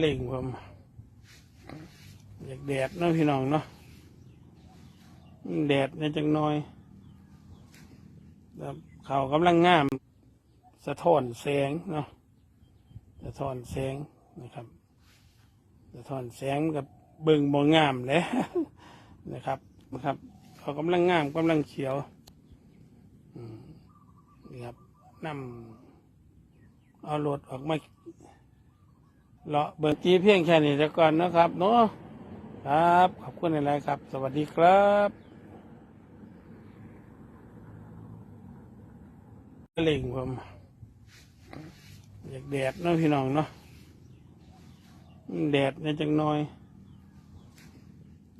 เล่งผมอยากแดดเนาะพี่น้องเนาะแดดเนี่ยจังน้อยแล้วเขากำลังงาม สะท้อนแสงเนาะสะท้อนแสงนะครับ สะท้อนแสงกับเบิ่งบ่งามแหล้วนะครับนะครับเขากำลังงามกำลังเขียวนี่ครับนำเอารถออกมา เลาะเบิกจีเพียงแค่นี้แล้วก่อนนะครับเนาะครับ ขอบคุณอะไรครับ สวัสดีครับเล่งผมอยากแดดเนาะพี่น้องเนาะแดดเนี่ยจังน้อย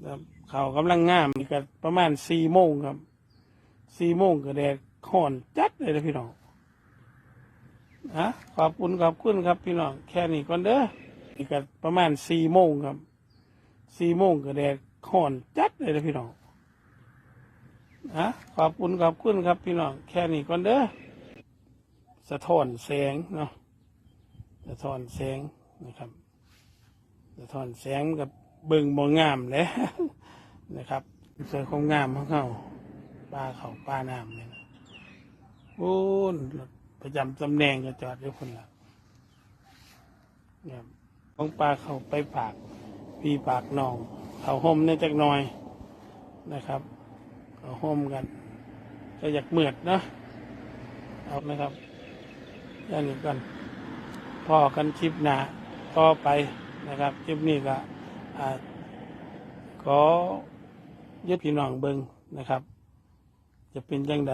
แล้วเขากำลังงามนี่ก็ประมาณสี่โมงครับสี่โมงก็แดดค่อนจัดเลยนะพี่น้อง ฮะขอบคุณขอบคุณครับ พี่น้องแค่นี้ก่อนเด้อนี่ก็ประมาณสี่โมงครับสี่โมงก็แดดค่อนจัดเลยนะพี่น้องฮะขอบคุณขอบคุณครับ พี่น้องแค่นี้ก่อนเด้อสะท้อนแสงเนาะสะท้อนแสงนะครับสะท้อนแสงกับเบิ่งบ่งามแหล้วนะครับสวยของงามของเขาปลาเขาปลาน้ำเนี่ยนะโอ้ ประจำตำแหน่งก็จอดอยู่คนละเนี่ของปลาเขาไปปากพี่ปากนอง เขาห่มเนี่ยจักหน่อยนะครับ เขาห่มกัน ก็อยากเหมือดเนาะเอานะครับอย่างนี้กันพอกันคลิปหนาต่อไปนะครับคลิปนี้ก็ขอยึดพี่น้องเบิงนะครับ จะเป็นยังไง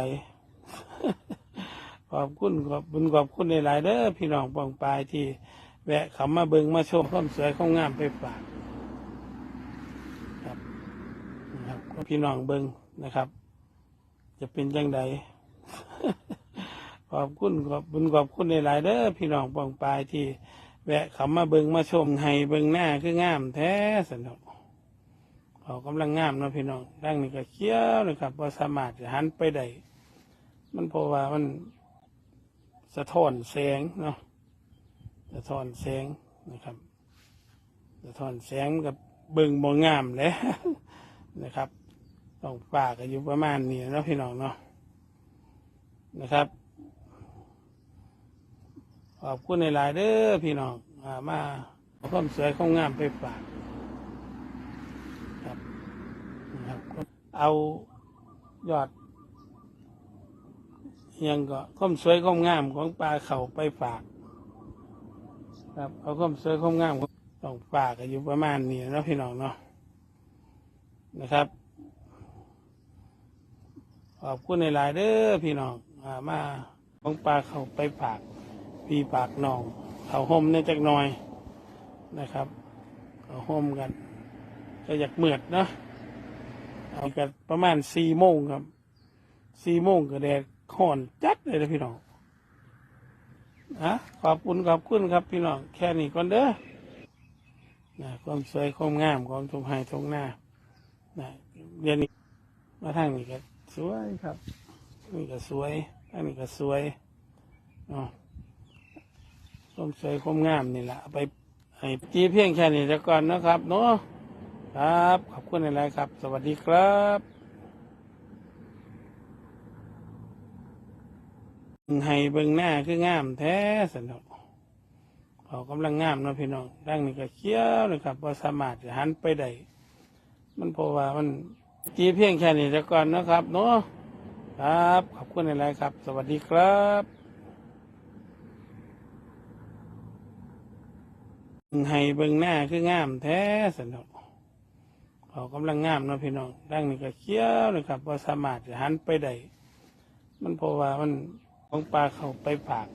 ขอบคุณขอบบุญขอบคุณหลายๆเด้อพี่น้องปองปายที่แวะเขามาเบิงมาชมความสวยควางามไปฝากครับนะครับพี่น้องเบิงนะครับ จะเป็นยังไงขอบคุณขอบบุญขอบคุณหลายๆเด้อพี่น้องปองปายที่แวะเขามาเบิงมาชมให้เบิงหน้าคืองามแท้สนุกเขากำลังงามนะพี่น้องดังนี้ก็เขี้ยวนะครับว่าสามารถจะหันไปได้มันเพราะว่ามัน สะท้อนแสงเนาะสะท้อนแสงนะครับสะท้อนแสงกับเบิ่งบ่งามแหล้วนะครับต้องฝากกันอยู่ประมาณนี้เนาะพี่น้องเนาะนะครับขอบคุณในหลายเด้อพี่น้องอามาเอาความสวยความงามไปฝากครับนะครับ เอายอด ยังก็ความสวยความงามของปลาเข่าไปฝาก ครับเอาความสวยความงามของต้องฝากอยู่ประมาณนี้นะพี่น้องเนาะนะครับขอบคุณหลายเด้อพี่น้องอมาของปลาเข่าไปฝาก พี่ปากนองเขาห่มเนี่ยจักหน่อยนะครับเขาห่มกันก็อยากเหมือดเนาะเอากันประมาณสี่โมงครับสี่โมงก็แดด ค่อนจัดเลยนะพี่น้องอะขอบคุณขอบคุณครับพี่น้องแค่นี้ก่อนเด้อนะความสวยความงามของทงไฮทงหน้านะเรียนนี้มาทางนี้ก็สวยครับนี่ก็สวยอันนี้ก็สวยเนาะความสวยความงามนี่แหละไปให้จีเพียงแค่นี้แล้วก่อนนะครับเนาะครับ ขอบคุณอะไรครับ สวัสดีครับ ให้เบิ่งหน้าคืองามแท้สนุกเขากำลังงามเนาะพี่น้องดังนี้ก็เขี้ยวนะครับว่าสามารถจะหันไปได้มันเพราะว่ามันจีเพียงแค่นี้แล้วก่อนนะครับเนาะครับขอบคุณอะไรครับ สวัสดีครับให้เบิ่งหน้าคืองามแท้สนุกเขากำลังงามเนาะพี่น้องดังนี้ก็เขี้ยวนะครับว่าสามารถจะหันไปได้มันเพราะว่ามัน ของปลาเขาไปปาก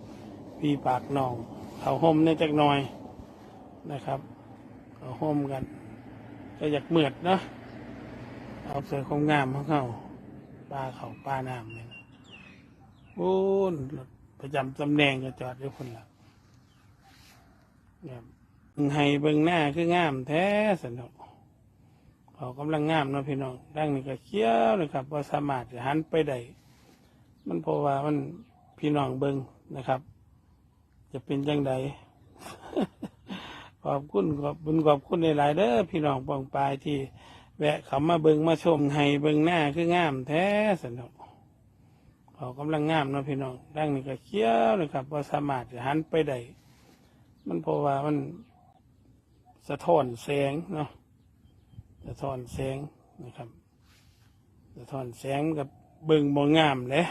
พี่ปากนอง เขาห่มเนี่ยจักหน่อยนะครับ เขาห่มกัน ก็อยากเหมือดเนาะเอาสวยของงามของเขาปลาเขาปลาน้ำเนี่ยโอ้นรถประจำตำแหน่งก็จอดอยู่คนละเนี่ยให้เบิ่งหน้าคืองามแท้สนุกเขากำลังงามนะพี่น้องดังนี้ก็เขี้ยวนะครับว่าสามารถจะหันไปได้มันเพราะว่ามัน พี่น้องเบิงนะครับ จะเป็นจังใดขอบคุณขอบบุญขอบคุณหลายๆเด้อพี่น้องปองปลายที่ แวะเขามาเบิงมาชมให้เบิงหน้าคืองามแท้สนอกเขากำลังงามเนาะพี่น้องดังนี้ก็เขี้ยวนะครับพอสามารถจะหันไปได้มันเพราะว่ามันสะท้อนแสงเนาะสะท้อนแสงนะครับสะท้อนแสงกับเบิงบ่งามแหล้ว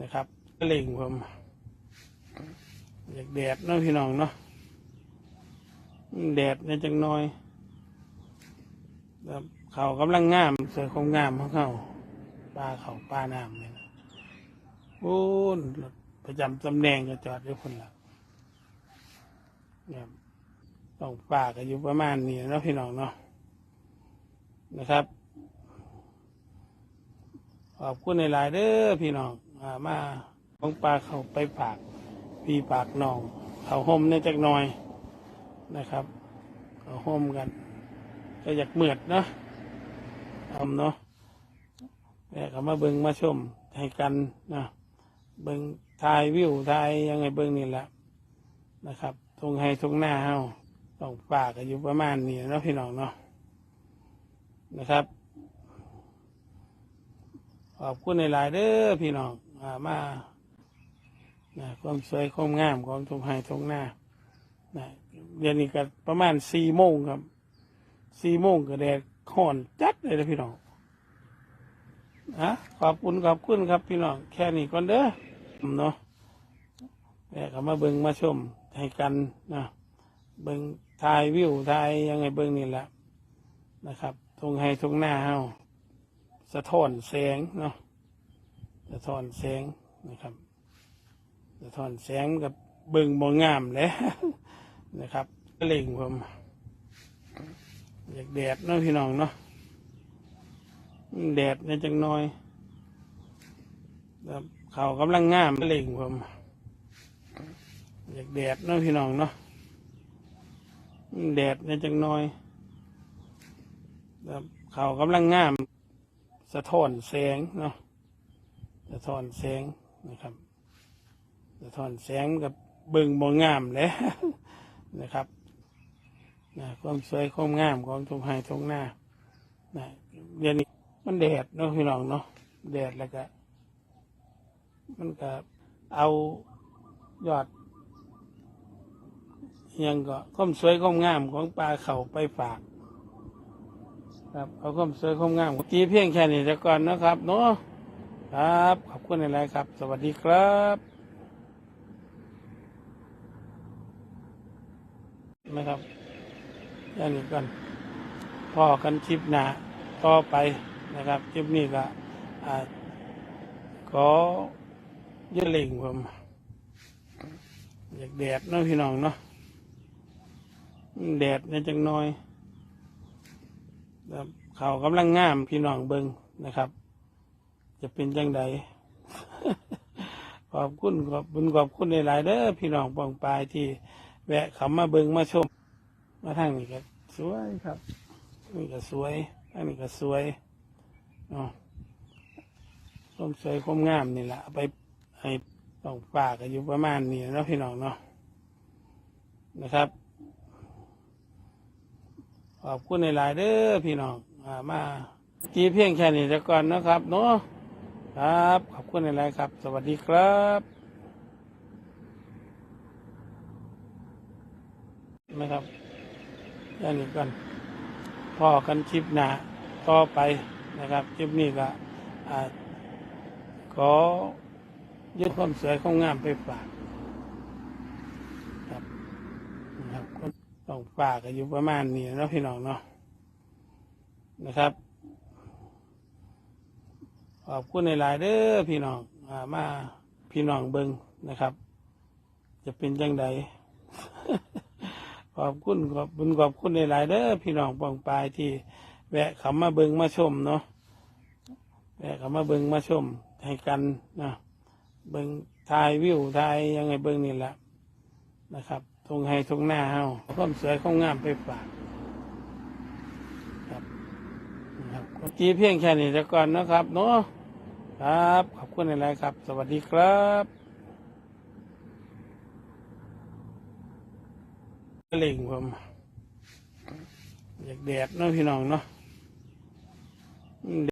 นะครับ เล่งผมอยากแดดเนาะพี่น้องเนาะแดดเนี่ยจังน้อยครับเขากำลังงามเสือคงงามของเขาปลาเขาปลาน้ำเนี่ยโอ้นรถประจำตำแหน่งก็จอดอยู่คนละเนี่ยต้องปลาก็อยู่ประมาณนี้เนาะพี่น้องเนาะนะครับขอบคุณในหลายเด้อพี่น้องอามา ของปลาเขาไปปากพี่ปากนอง เขาห่มเนี่ยจักหน่อยนะครับ เขาห่มกัน ก็อยากเหมือดเนาะทำเนาะแต่ก็มาเบิงมาชมให้กันนะเบิงทายวิวทายยังไงเบิงนี่แหละนะครับทงให้ทงหน้าเฮาต้องปากก็อยู่ประมาณนี้เนาะพี่น้องเนาะนะครับขอบคุณในหลายเด้อพี่น้องอามา นะความสวยความงามของทงไฮทงหน้านะเดี๋ยวนี้ก็ประมาณสี่โมงครับสี่โมงก็แดดค่อนจัดเลยนะพี่น้องอะขอบคุณขอบคุณครับพี่น้องแค่นี้ก่อนเด้อเนาะแต่ก็มาเบิงมาชมให้กันนะเบิงทายวิวทายยังไงเบิงนี่แหละนะครับทงให้ทงหน้าเฮาสะท้อนแสงเนาะสะท้อนแสงนะครับ สะท้อนแสงกับเบิงบ่งามแหล้วนะครับก็เล่งผมอยากแดดเนาะพี่น้องเนาะแดดเนี่ยจังน้อยครับเขากำลังงามเล่งผมอยากแดดเนาะพี่น้องเนาะแดดเนี่ยจังน้อยครับเขากำลังงาม สะท้อนแสงเนาะสะท้อนแสงนะครับ สะท้อนแสงกับเบิ่งบ่งามแหล้วนะครับนะความสวยความงามของทงไฮทงหน้านะเดี๋ยวนี้มันแดดเนาะพี่น้องเนาะแดดแล้วก็มันก็เอายอดยังก็ความสวยความงามของปลาเขาไปฝาก ครับเอาความสวยความงามตีเพียงแค่นี้จะก่อนนะครับ เนาะครับ ขอบคุณอะไรครับ สวัสดีครับ นะครับอย่างนี้ก่อนพอกันคลิปหนาต่อไปนะครับคลิปนี้ก็อ่าขอเยอะเล่งผมอยากแดดเนาะพี่น้องเนาะแดดเนี่ยจังน้อยเขากำลังงามพี่น้องเบิงนะครับ จะเป็นจังใดขอบคุณขอบบุญขอบคุณหลายๆเด้อพี่น้องปองปายที่ แวะเขามาเบิงมาชม มาทางนี้ก็สวยครับ นี่ก็สวยอันนี้ก็สวยเนาะความสวยความงามนี่แหละเอาไปให้ต้องฝากกันอยู่ประมาณนี้เนาะพี่น้องเนาะนะครับขอบคุณในหลายเด้อพี่น้องอามาจีเพียงแค่นี้จะก่อนนะครับเนาะครับ ขอบคุณในหลายครับ สวัสดีครับ นะครับอย่างนี้กันพอกันคลิปหนาต่อไปนะครับคลิปนี้ก็ขอยึดความสวยความงามไปฝากครับนะครับก็ต้องฝากกันอยู่ประมาณนี้เนาะพี่น้องเนาะนะครับขอบคุณในหลายเด้อพี่น้องอามาพี่น้องเบิงนะครับ จะเป็นจังใด ขอบคุณขอบบุญขอบคุณในหลายๆเด้อพี่น้องปองปายที่ แวะเขามาเบิงมาชมเนาะแวะเขามาเบิงมาชมให้กันนะเบิงทายวิวทายยังไงเบิงนี่แหละนะครับทงให้ทงหน้าเฮาความสวยความงามไปฝากครับนะครับจีเพียงแค่นี้จะก่อนนะครับเนาะครับ ขอบคุณในหลายๆครับ สวัสดีครับ เล่งผมอยากแดดเนาะพี่น้องเนาะ